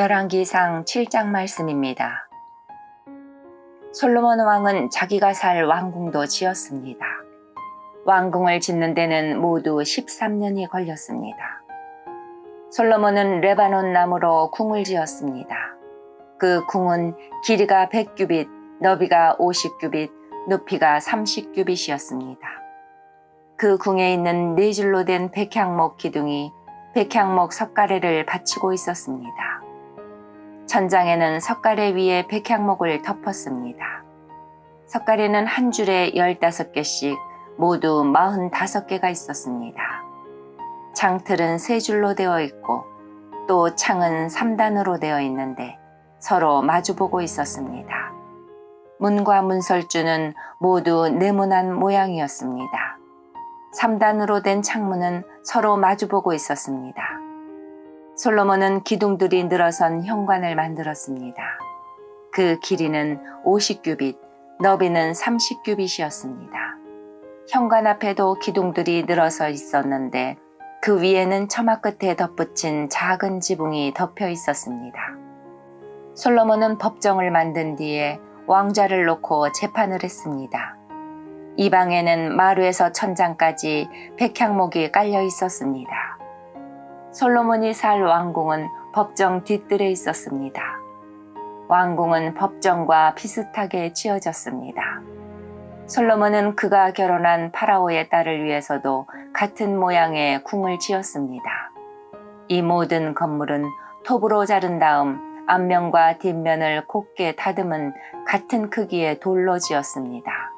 열왕기상 7장 말씀입니다. 솔로몬 왕은 자기가 살 왕궁도 지었습니다. 왕궁을 짓는 데는 모두 13년이 걸렸습니다. 솔로몬은 레바논 나무로 궁을 지었습니다. 그 궁은 길이가 100규빗, 너비가 50규빗, 높이가 30규빗이었습니다. 그 궁에 있는 네 줄로 된 백향목 기둥이 백향목 석가래를 받치고 있었습니다. 천장에는 석가래 위에 백향목을 덮었습니다. 석가래는 한 줄에 15개씩 모두 45개가 있었습니다. 창틀은 세 줄로 되어 있고 또 창은 3단으로 되어 있는데 서로 마주보고 있었습니다. 문과 문설주는 모두 네모난 모양이었습니다. 3단으로 된 창문은 서로 마주보고 있었습니다. 솔로몬은 기둥들이 늘어선 현관을 만들었습니다. 그 길이는 50규빗, 너비는 30규빗이었습니다. 현관 앞에도 기둥들이 늘어서 있었는데 그 위에는 처마 끝에 덧붙인 작은 지붕이 덮여 있었습니다. 솔로몬은 법정을 만든 뒤에 왕좌를 놓고 재판을 했습니다. 이 방에는 마루에서 천장까지 백향목이 깔려 있었습니다. 솔로몬이 살 왕궁은 법정 뒤뜰에 있었습니다. 왕궁은 법정과 비슷하게 지어졌습니다. 솔로몬은 그가 결혼한 파라오의 딸을 위해서도 같은 모양의 궁을 지었습니다. 이 모든 건물은 톱으로 자른 다음 앞면과 뒷면을 곱게 다듬은 같은 크기의 돌로 지었습니다.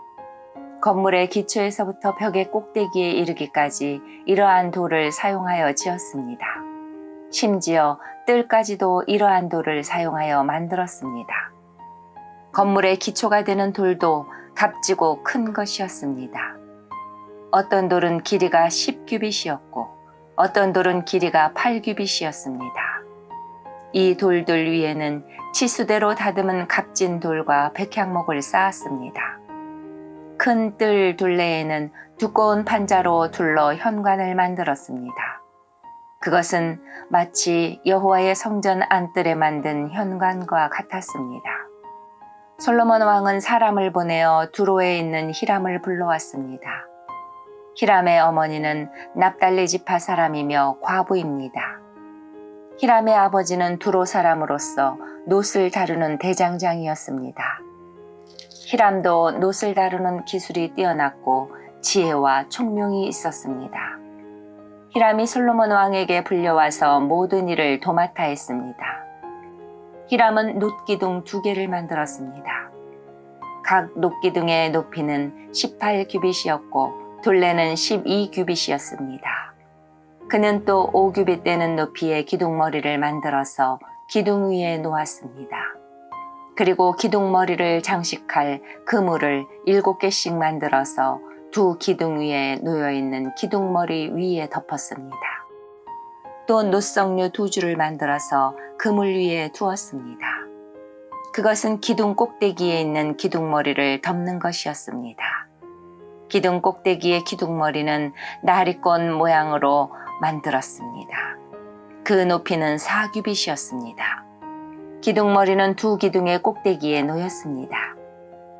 건물의 기초에서부터 벽의 꼭대기에 이르기까지 이러한 돌을 사용하여 지었습니다. 심지어 뜰까지도 이러한 돌을 사용하여 만들었습니다. 건물의 기초가 되는 돌도 값지고 큰 것이었습니다. 어떤 돌은 길이가 10규빗이었고 어떤 돌은 길이가 8규빗이었습니다. 이 돌들 위에는 치수대로 다듬은 값진 돌과 백향목을 쌓았습니다. 큰 뜰 둘레에는 두꺼운 판자로 둘러 현관을 만들었습니다. 그것은 마치 여호와의 성전 안뜰에 만든 현관과 같았습니다. 솔로몬 왕은 사람을 보내어 두로에 있는 히람을 불러왔습니다. 히람의 어머니는 납달리 지파 사람이며 과부입니다. 히람의 아버지는 두로 사람으로서 놋을 다루는 대장장이었습니다. 히람도 놋을 다루는 기술이 뛰어났고 지혜와 총명이 있었습니다. 히람이 솔로몬 왕에게 불려와서 모든 일을 도맡아 했습니다. 히람은 놋기둥 두 개를 만들었습니다. 각 놋기둥의 높이는 18규빗이었고 둘레는 12규빗이었습니다. 그는 또 5규빗 되는 높이의 기둥머리를 만들어서 기둥 위에 놓았습니다. 그리고 기둥머리를 장식할 그물을 7개씩 만들어서 두 기둥 위에 놓여 있는 기둥머리 위에 덮었습니다. 또 노석류 두 줄을 만들어서 그물 위에 두었습니다. 그것은 기둥 꼭대기에 있는 기둥머리를 덮는 것이었습니다. 기둥 꼭대기의 기둥머리는 나리꽃 모양으로 만들었습니다. 그 높이는 4규빗이었습니다. 기둥머리는 두 기둥의 꼭대기에 놓였습니다.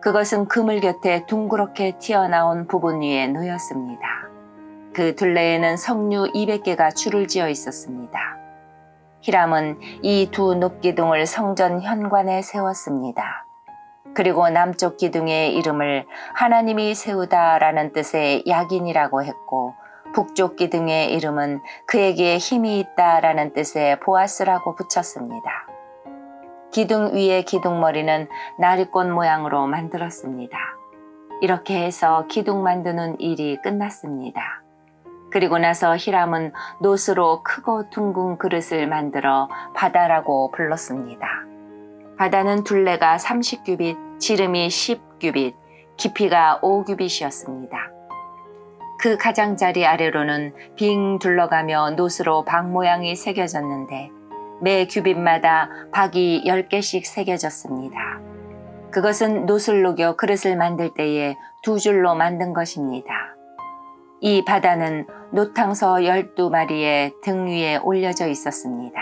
그것은 그물 곁에 둥그렇게 튀어나온 부분 위에 놓였습니다. 그 둘레에는 석류 200개가 줄을 지어 있었습니다. 히람은 이 두 높기둥을 성전 현관에 세웠습니다. 그리고 남쪽 기둥의 이름을 하나님이 세우다라는 뜻의 야긴이라고 했고 북쪽 기둥의 이름은 그에게 힘이 있다라는 뜻의 보아스라고 붙였습니다. 기둥 위의 기둥머리는 나리꽃 모양으로 만들었습니다. 이렇게 해서 기둥 만드는 일이 끝났습니다. 그리고 나서 히람은 노스로 크고 둥근 그릇을 만들어 바다라고 불렀습니다. 바다는 둘레가 30규빗, 지름이 10규빗, 깊이가 5규빗이었습니다. 그 가장자리 아래로는 빙 둘러가며 노스로 박 모양이 새겨졌는데 매 규빗마다 박이 10개씩 새겨졌습니다. 그것은 노슬 녹여 그릇을 만들 때에 두 줄로 만든 것입니다. 이 바다는 노탕서 12마리의 등 위에 올려져 있었습니다.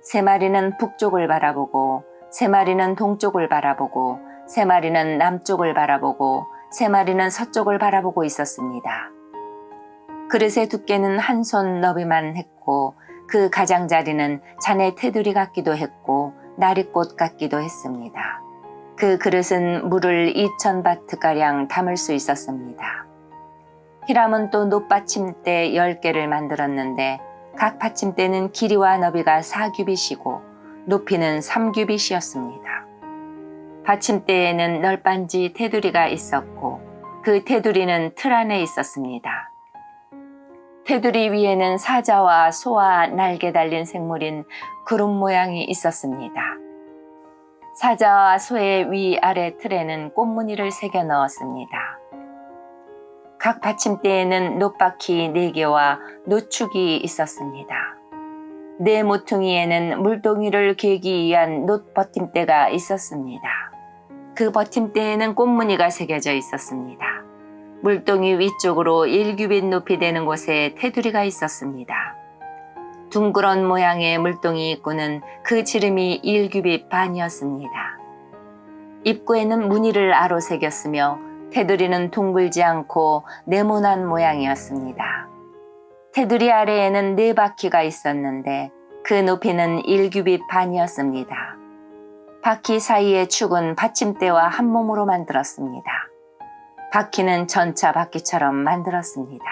세 마리는 북쪽을 바라보고 세 마리는 동쪽을 바라보고 세 마리는 남쪽을 바라보고 세 마리는 서쪽을 바라보고 있었습니다. 그릇의 두께는 한 손 너비만 했고 그 가장자리는 잔의 테두리 같기도 했고 나리꽃 같기도 했습니다. 그 그릇은 물을 2천 바트가량 담을 수 있었습니다. 히람은 또 놋받침대 10개를 만들었는데 각 받침대는 길이와 너비가 4규빗이고 높이는 3규빗이었습니다. 받침대에는 널빤지 테두리가 있었고 그 테두리는 틀 안에 있었습니다. 테두리 위에는 사자와 소와 날개 달린 생물인 구름 모양이 있었습니다. 사자와 소의 위아래 틀에는 꽃무늬를 새겨 넣었습니다. 각 받침대에는 놋바퀴 4개와 노축이 있었습니다. 네 모퉁이에는 물동이를 괴기 위한 놋 버팀대가 있었습니다. 그 버팀대에는 꽃무늬가 새겨져 있었습니다. 물동이 위쪽으로 1규빗 높이 되는 곳에 테두리가 있었습니다. 둥그런 모양의 물동이 입구는 그 지름이 1규빗 반이었습니다. 입구에는 무늬를 아로 새겼으며 테두리는 둥글지 않고 네모난 모양이었습니다. 테두리 아래에는 네 바퀴가 있었는데 그 높이는 1규빗 반이었습니다. 바퀴 사이의 축은 받침대와 한 몸으로 만들었습니다. 바퀴는 전차 바퀴처럼 만들었습니다.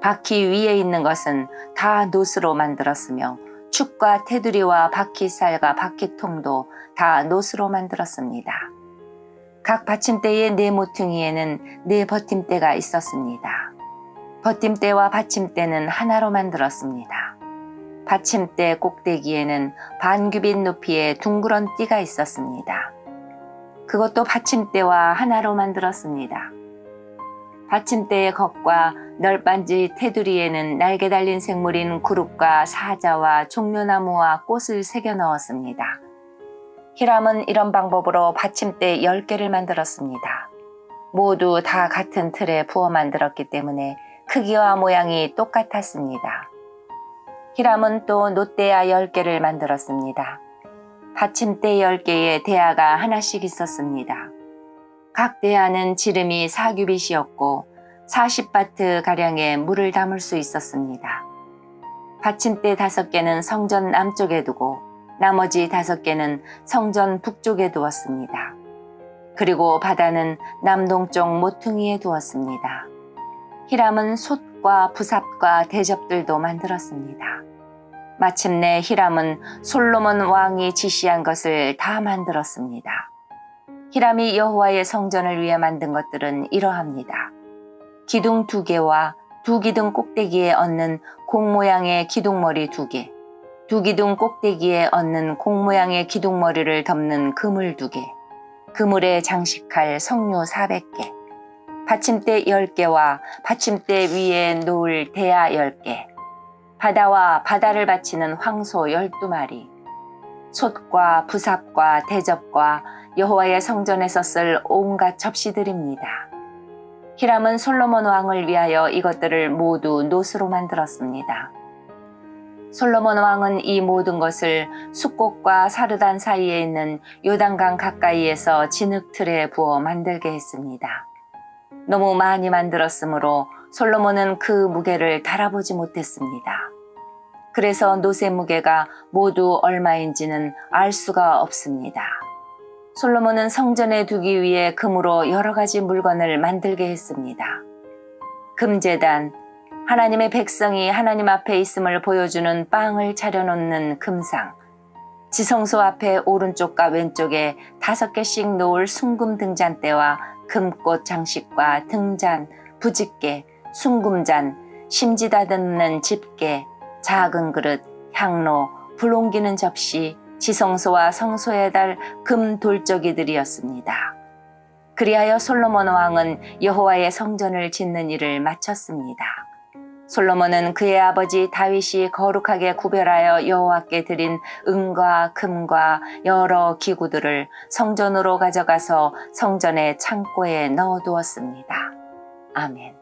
바퀴 위에 있는 것은 다 놋으로 만들었으며 축과 테두리와 바퀴살과 바퀴통도 다 놋으로 만들었습니다. 각 받침대의 네 모퉁이에는 네 버팀대가 있었습니다. 버팀대와 받침대는 하나로 만들었습니다. 받침대 꼭대기에는 반규빗 높이의 둥그런 띠가 있었습니다. 그것도 받침대와 하나로 만들었습니다. 받침대의 겉과 널빤지 테두리에는 날개 달린 생물인 구룩과 사자와 종려나무와 꽃을 새겨 넣었습니다. 히람은 이런 방법으로 받침대 10개를 만들었습니다. 모두 다 같은 틀에 부어 만들었기 때문에 크기와 모양이 똑같았습니다. 히람은 또 놋대야 10개를 만들었습니다. 받침대 10개에 대야가 하나씩 있었습니다. 각 대야는 지름이 4규빗이었고 40바트 가량의 물을 담을 수 있었습니다. 받침대 5개는 성전 남쪽에 두고 나머지 5개는 성전 북쪽에 두었습니다. 그리고 바다는 남동쪽 모퉁이에 두었습니다. 히람은 솥과 부삽과 대접들도 만들었습니다. 마침내 히람은 솔로몬 왕이 지시한 것을 다 만들었습니다. 히람이 여호와의 성전을 위해 만든 것들은 이러합니다. 기둥 두 개와 두 기둥 꼭대기에 얹는 공 모양의 기둥머리 두 개, 두 기둥 꼭대기에 얹는 공 모양의 기둥머리를 덮는 그물 두 개, 그물에 장식할 석류 400개, 받침대 10개와 받침대 위에 놓을 대야 10개, 바다와 바다를 바치는 황소 12마리, 솥과 부삽과 대접과 여호와의 성전에서 쓸 온갖 접시들입니다. 히람은 솔로몬 왕을 위하여 이것들을 모두 노스로 만들었습니다. 솔로몬 왕은 이 모든 것을 숫꽃과 사르단 사이에 있는 요단강 가까이에서 진흙틀에 부어 만들게 했습니다. 너무 많이 만들었으므로 솔로몬은 그 무게를 달아보지 못했습니다. 그래서 노새 무게가 모두 얼마인지는 알 수가 없습니다. 솔로몬은 성전에 두기 위해 금으로 여러 가지 물건을 만들게 했습니다. 금재단, 하나님의 백성이 하나님 앞에 있음을 보여주는 빵을 차려놓는 금상, 지성소 앞에 오른쪽과 왼쪽에 다섯 개씩 놓을 숭금 등잔대와 금꽃 장식과 등잔, 부집개, 숭금잔, 심지 다듬는 집게, 작은 그릇, 향로, 불 옮기는 접시, 지성소와 성소에 달 금 돌적이들이었습니다. 그리하여 솔로몬 왕은 여호와의 성전을 짓는 일을 마쳤습니다. 솔로몬은 그의 아버지 다윗이 거룩하게 구별하여 여호와께 드린 은과 금과 여러 기구들을 성전으로 가져가서 성전의 창고에 넣어두었습니다. 아멘.